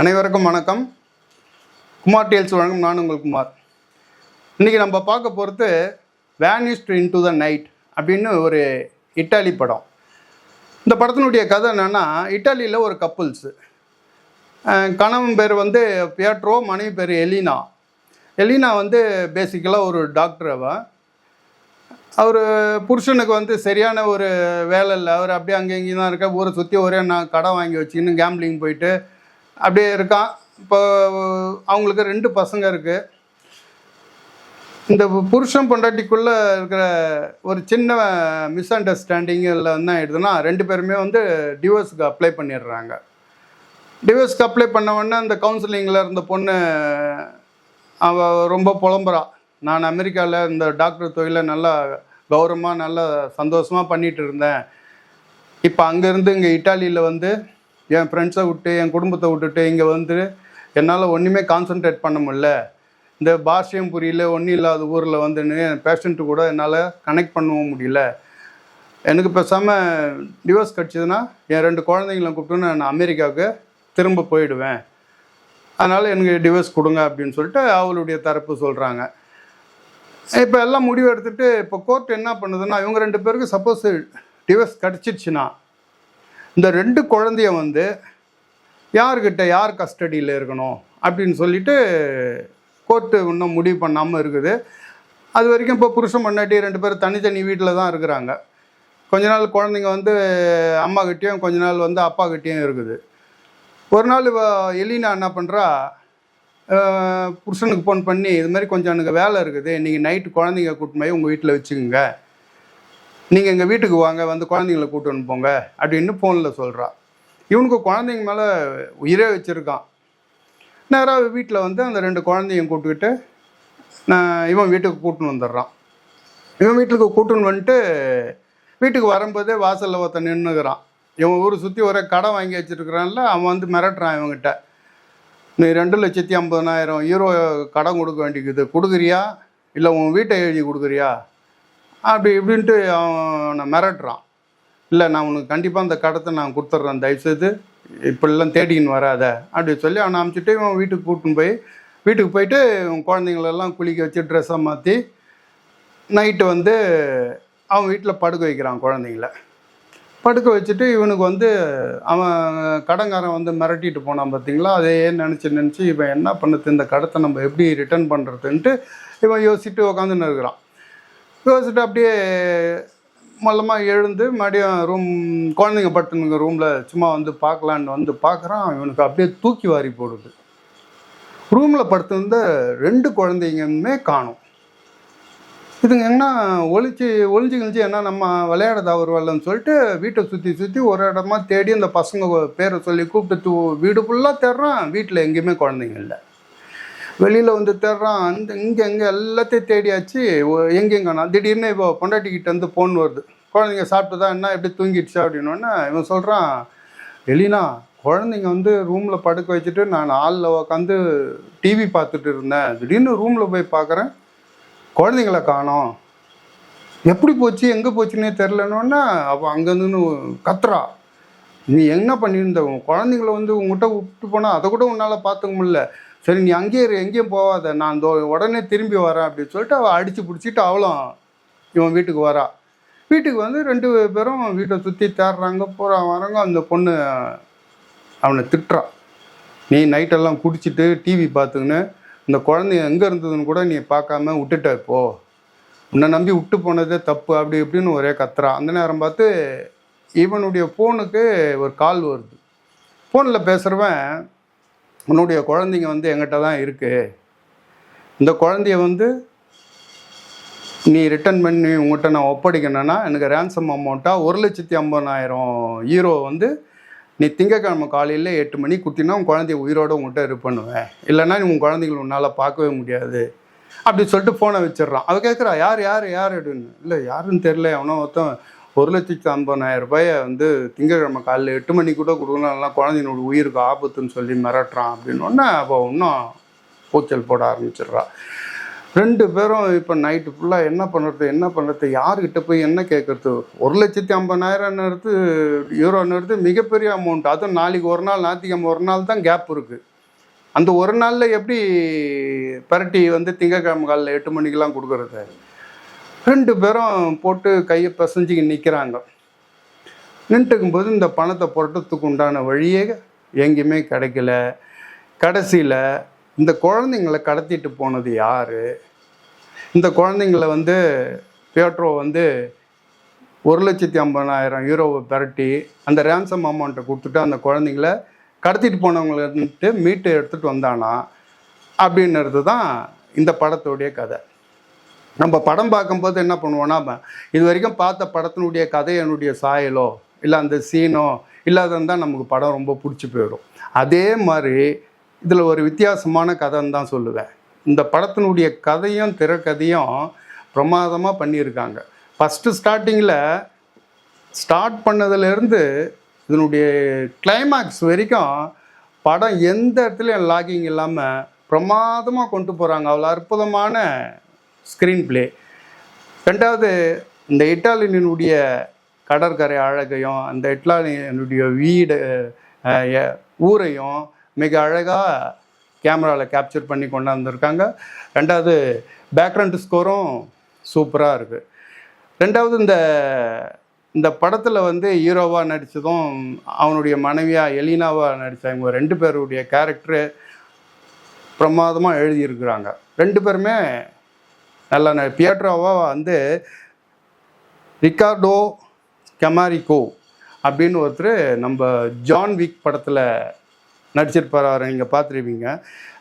அனைவருக்கும் வணக்கம். குமார் டேல்ஸ் வழங்கும் நான் உங்கள் குமார். இன்றைக்கி நம்ம பார்க்க போகிறது வேனிஸ்ட் இன் டு த நைட் அப்படின்னு ஒரு இட்டாலி படம். இந்த படத்தினுடைய கதை என்னென்னா இட்டாலியில் ஒரு கப்புள்ஸு கணவன் பேர் வந்து பியாட்ரோ மனைவி பேர் எலினா எலினா வந்து பேசிக்கலாக ஒரு டாக்டர் அவன் அவர் புருஷனுக்கு வந்து சரியான ஒரு வேலை இல்லை. அவர் அப்படியே அங்கே இங்கேயும் தான் இருக்க ஊரை சுற்றி ஒரே நான் கடை வாங்கி வச்சுக்கின்னு கேம்பிளிங் போயிட்டு அப்படியே இருக்கான் இப்போ அவங்களுக்கு ரெண்டு பசங்க இருக்குது இந்த புருஷன் பொண்டாட்டிக்குள்ளே இருக்கிற ஒரு சின்ன மிஸ் அண்டர்ஸ்டாண்டிங்கில் என்ன ஆகிடுதுன்னா ரெண்டு பேருமே வந்து டிவோர்ஸுக்கு அப்ளை பண்ணிடுறாங்க. டிவோர்ஸ்க்கு அப்ளை பண்ண உடனே அந்த கவுன்சிலிங்கில் இருந்த பொண்ணு அவள் ரொம்ப புலம்புறா. நான் அமெரிக்காவில் இந்த டாக்டர் தொழிலை நல்லா கௌரவமாக நல்லா சந்தோஷமாக பண்ணிகிட்டு இருந்தேன். இப்போ அங்கேருந்து இங்கே இட்டாலியில் வந்து என் ஃப்ரெண்ட்ஸை விட்டு என் குடும்பத்தை விட்டுட்டு இங்கே வந்து என்னால் ஒன்றுமே கான்சென்ட்ரேட் பண்ண முடியல. இந்த பாஷையும் புரியல ஒன்றும் இல்லாத ஊரில் வந்து என் பேஷண்ட்டு கூட என்னால் கனெக்ட் பண்ணவும் முடியல. எனக்கு பேசாமல் டிவோர்ஸ் கிடச்சிதுன்னா என் ரெண்டு குழந்தைங்கள கூப்பிட்டு நான் அமெரிக்காவுக்கு திரும்ப போயிடுவேன். அதனால் எனக்கு டிவோர்ஸ் கொடுங்க அப்படின்னு சொல்லிட்டு அவளுடைய தரப்பு சொல்கிறாங்க இப்போ எல்லாம் முடிவு எடுத்துகிட்டு இப்போ கோர்ட் என்ன பண்ணுதுன்னா இவங்க ரெண்டு பேருக்கு சப்போஸ் டிவோர்ஸ் கிடச்சிடுச்சுன்னா இந்த ரெண்டு குழந்தைய வந்து யார்கிட்ட யார் கஸ்டடியில் இருக்கணும் அப்படின்னு சொல்லிட்டு கோர்ட்டு இன்னும் முடிவு பண்ணாமல் இருக்குது. அது வரைக்கும் இப்போ புருஷன் பொண்டாட்டி ரெண்டு பேரும் தனித்தனி வீட்டில் தான் இருக்கிறாங்க. கொஞ்ச நாள் குழந்தைங்க வந்து அம்மா கிட்டேயும் கொஞ்ச நாள் வந்து அப்பா கிட்டேயும் இருக்குது. ஒரு நாள் இவ எலினா என்ன பண்ணுறா புருஷனுக்கு ஃபோன் பண்ணி இது மாதிரி கொஞ்சம் எனக்கு வேலை இருக்குது. இன்றைக்கி நைட்டு குழந்தைங்க கூட்டிட்டு போய் உங்கள் வீட்டில் வச்சுக்கோங்க. நீங்கள் எங்கள் வீட்டுக்கு வாங்க வந்து குழந்தைங்கள கூட்டு போங்க அப்படின்னு ஃபோனில் சொல்கிறா இவனுக்கு குழந்தைங்க மேலே உயிரே வச்சுருக்கான். நேராக வீட்டில் வந்து அந்த ரெண்டு குழந்தையும் கூப்பிட்டுக்கிட்டு நான் இவன் வீட்டுக்கு கூட்டின்னு வந்துடுறான். இவன் வீட்டுக்கு கூட்டுன்னு வந்துட்டு வீட்டுக்கு வரும்போதே வாசலில் ஒருத்தன் நின்றுக்கிறான் இவன் ஊரை சுற்றி ஒரே கடை வாங்கி வச்சுருக்கிறான்ல அவன் வந்து மிரட்டுறான் இவங்கிட்ட. நீ ரெண்டு லட்சத்தி ஐம்பதனாயிரம் யூரோ கடன் கொடுக்க வேண்டியது கொடுக்குறியா? இல்லை உன் வீட்டை எழுதி கொடுக்குறியா? அப்படி இப்படின்ட்டு அவனை மிரட்டுறான். இல்லை நான் உனக்கு கண்டிப்பாக அந்த கடத்தை நான் கொடுத்துட்றேன் தயவுசெய்து. இப்படிலாம் தேடின்னு வராத. அப்படி சொல்லி அவனை அனுப்பிச்சிட்டு இவன் வீட்டுக்கு கூட்டின்னு போய் வீட்டுக்கு போயிட்டு குழந்தைங்களெல்லாம் குளிக்க வச்சு ட்ரெஸ்ஸை மாற்றி நைட்டு வந்து அவன் வீட்டில் படுக்க வைக்கிறான் குழந்தைங்கள. படுக்க வச்சுட்டு இவனுக்கு வந்து அவன் கடன்காரன் வந்து மிரட்டிட்டு போனான் பார்த்தீங்களா அதையே நினச்சி நினச்சி இவன் என்ன பண்ணுது? இந்த கடத்தை நம்ம எப்படி ரிட்டர்ன் பண்ணுறதுன்ட்டு இவன் யோசிச்சுட்டு உக்காந்துன்னு இருக்கிறான். யோசிச்சுட்டு அப்படியே மொல்லமாக எழுந்து மறுபடியும் ரூம் குழந்தைங்க படுத்துனுங்க ரூமில் சும்மா வந்து பார்க்கலான்னு வந்து பார்க்குறான். இவனுக்கு அப்படியே தூக்கி வாரி போடுது. ரூமில் படுத்திருந்த ரெண்டு குழந்தைங்களுமே காணும். இதுங்க என்ன ஒளிச்சு ஒளிஞ்சு கிழிஞ்சு என்ன நம்ம விளையாட தவறுவல்லன்னு சொல்லிட்டு வீட்டை சுற்றி சுற்றி ஒரு இடமா தேடி அந்த பசங்க பேரை சொல்லி கூப்பிட்டு தூ- வீடு ஃபுல்லாக தேடுறான். வீட்டில் எங்கேயுமே குழந்தைங்க இல்லை. வெளியில் வந்து தேடுறான். அந்த இங்கே எங்கே எல்லாத்தையும் தேடியாச்சு. ஒ- திடீர்னு இப்போ பொண்டாட்டிக்கிட்ட வந்து ஃபோன் வருது. குழந்தைங்க சாப்பிட்டு தான் என்ன எப்படி தூங்கிடுச்சு அப்படின்னோடனே இவன் சொல்கிறான் எலினா குழந்தைங்க வந்து ரூமில் படுக்க வச்சுட்டு நான் ஆளில் உட்காந்து டிவி பார்த்துட்டு இருந்தேன். திடீர்னு ரூமில் போய் பார்க்குறேன் குழந்தைங்கள காணோம். எப்படி போச்சு எங்கே போச்சுன்னே தெரிலனோன்னா அவள் அங்கேருந்து கத்துறா. நீ என்ன பண்ணியிருந்த? குழந்தைங்கள வந்து உங்ககிட்ட விட்டு போனால் அதை கூட உன்னால் பார்த்துக்க முடியல. சரி நீ அங்கேயே இரு எங்கேயும் போகாத. நான் தோ உடனே திரும்பி வரேன் அப்படின்னு சொல்லிட்டு அவள் அடித்து பிடிச்சிட்டு அவளும் இவன் வீட்டுக்கு வரா. வீட்டுக்கு வந்து ரெண்டு பேரும் வீட்டை சுற்றி தேடுறாங்க போகிறான் வராங்க அந்த பொண்ணு அவனை திட்டுறா. நீ நைட்டெல்லாம் குடிச்சிட்டு டிவி பார்த்துக்கின்னு இந்த குழந்தைய எங்கே இருந்ததுன்னு கூட நீ பார்க்காம விட்டுட்ட இப்போ. உன்னை நம்பி விட்டு போனதே தப்பு அப்படி இப்படின்னு ஒரே கத்துறா. அந்த நேரம் பார்த்து இவனுடைய ஃபோனுக்கு ஒரு கால் வருது. ஃபோனில் பேசுகிறவன் உன்னுடைய குழந்தைங்க வந்து எங்கிட்ட தான் இருக்குது இந்த குழந்தைய வந்து நீ ரிட்டர்ன் பண்ணி உங்கள்கிட்ட நான் ஒப்படைக்கணும்னா எனக்கு ரேன்சம் அமௌண்ட்டாக ஒரு லட்சத்தி ஐம்பதாயிரம் ஈரோ வந்து நீ திங்கக்கிழமை காலையில் எட்டு மணி குத்தினா உன் குழந்தைய உயிரோட உங்கள்கிட்ட இது பண்ணுவேன். இல்லைன்னா நீ உன் குழந்தைங்கள உன்னால் பார்க்கவே முடியாது. அப்படி சொல்லிட்டு ஃபோனை வச்சிடுறான். அதை கேட்குறா யார் யார் யார்? அப்படின்னு. இல்லை யாருன்னு தெரில அவனோ ஒருத்தன் ஒரு லட்சத்தி ஐம்பதாயிரம் ரூபாயை வந்து திங்கக்கிழமை காலையில் எட்டு மணிக்கு கூட கொடுக்கணும். குழந்தைங்களோட உயிருக்கு ஆபத்துன்னு சொல்லி மிரட்டுறான் அப்படின்னோடனே அப்போ இன்னும் கூச்சல் போட ஆரம்பிச்சிடுறா. ரெண்டு பேரும் இப்போ நைட்டு ஃபுல்லாக என்ன பண்ணுறது என்ன பண்ணுறது யார்கிட்ட போய் என்ன கேட்குறது ஒரு லட்சத்தி ஐம்பதாயிரம் எடுத்து யூரோ எடுத்து மிகப்பெரிய அமௌண்ட் அதுவும் நாளைக்கு ஒரு நாள் ஞாயிற்றுக்கிழமை ஒரு நாள் தான் கேப் இருக்குது அந்த ஒரு நாளில் எப்படி பரட்டி வந்து திங்கக்கிழமை காலையில் எட்டு மணிக்கெலாம் கொடுக்குறது? ரெண்டு பேரும் போட்டு கையை பசஞ்சிக்கு நிற்கிறாங்க நின்றுக்கும்போது இந்த பணத்தை புரட்டத்துக்கு உண்டான வழியே எங்கேயுமே கிடைக்கல. கடைசியில் இந்த குழந்தைங்கள கடத்திட்டு போனது யார்? இந்த குழந்தைங்கள வந்து பியோட்ரோ வந்து ஒரு லட்சத்தி ஐம்பதாயிரம் யூரோவை பரட்டி அந்த ரேன்சம் அமௌண்ட்டை கொடுத்துட்டு அந்த குழந்தைங்கள கடத்திட்டு போனவங்கள்ட்டு மீட்டு எடுத்துகிட்டு வந்தானா? அப்படின்றது தான் இந்த படத்துடைய கதை. நம்ம படம் பார்க்கும்போது என்ன பண்ணுவோன்னா இது வரைக்கும் பார்த்த படத்தினுடைய கதையினுடைய சாயலோ இல்லை அந்த சீனோ இல்லாததான் நமக்கு படம் ரொம்ப பிடிச்சி போயிடும். அதே மாதிரி இதில் ஒரு வித்தியாசமான கதைன்னு தான் சொல்லுவேன். இந்த படத்தினுடைய கதையும் திரைக்கதையும் பிரமாதமாக பண்ணியிருக்காங்க. ஃபஸ்ட்டு ஸ்டார்டிங்கில் ஸ்டார்ட் பண்ணதுலேருந்து இதனுடைய கிளைமேக்ஸ் வரைக்கும் படம் எந்த இடத்துலையும் லாகிங் இல்லாமல் பிரமாதமாக கொண்டு போகிறாங்க அவ்வளோ அற்புதமான ஸ்க்ரீன் பிளே ரெண்டாவது இந்த இட்டாலியனுடைய கடற்கரை அழகையும் அந்த இட்டாலியனுடைய வீடு ஊரையும் மிக அழகாக கேமராவில் கேப்சர் பண்ணி கொண்டாந்துருக்காங்க. ரெண்டாவது பேக்ரவுண்ட் ஸ்கோரும் சூப்பராக இருக்குது ரெண்டாவது இந்த இந்த படத்தில் வந்து ஹீரோவாக நடித்ததும் அவனுடைய மனைவியாக எலினாவாக நடித்த இவங்க ரெண்டு பேருடைய கேரக்டரு பிரமாதமாக எழுதியிருக்கிறாங்க. ரெண்டு பேருமே நல்லா ந பியட்ரோவா வந்து ரிக்கார்டோ கெமாரிகோ அப்படின்னு ஒருத்தர் நம்ம ஜான் விக் படத்தில் நடிச்சிருப்பார் அவரை நீங்கள் பார்த்துருப்பீங்க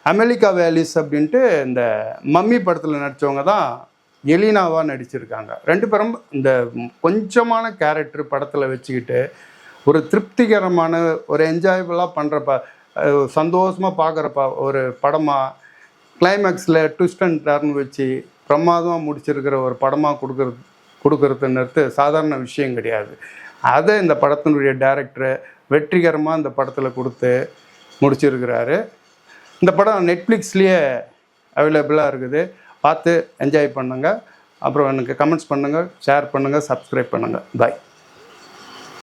அமெரிக்கா வேலிஸ் அப்படின்ட்டு இந்த மம்மி படத்தில் நடித்தவங்க தான் எலினாவாக நடிச்சிருக்காங்க. ரெண்டு பேரும் இந்த கொஞ்சமான கேரக்டர் படத்தில் வச்சுக்கிட்டு ஒரு திருப்திகரமான ஒரு என்ஜாயபுளாக பண்ணுறப்ப சந்தோஷமாக பார்க்குறப்ப ஒரு படமாக கிளைமேக்ஸில் ட்விஸ்ட் அண்ட் டர்ன் வச்சு பிரமாதமாக முடிச்சிருக்கிற ஒரு படமாக கொடுக்குறது கொடுக்குறதுன்றது சாதாரண விஷயம் கிடையாது. அதை இந்த படத்தினுடைய டைரக்டர் வெற்றிகரமாக இந்த படத்தில் கொடுத்து முடிச்சிருக்கிறாரு. இந்த படம் நெட்ஃப்ளிக்ஸ்லேயே அவைலபிளாக இருக்குது. பார்த்து என்ஜாய் பண்ணுங்கள் அப்புறம் எனக்கு கமெண்ட்ஸ் பண்ணுங்கள் ஷேர் பண்ணுங்கள் சப்ஸ்கிரைப் பண்ணுங்கள் பாய்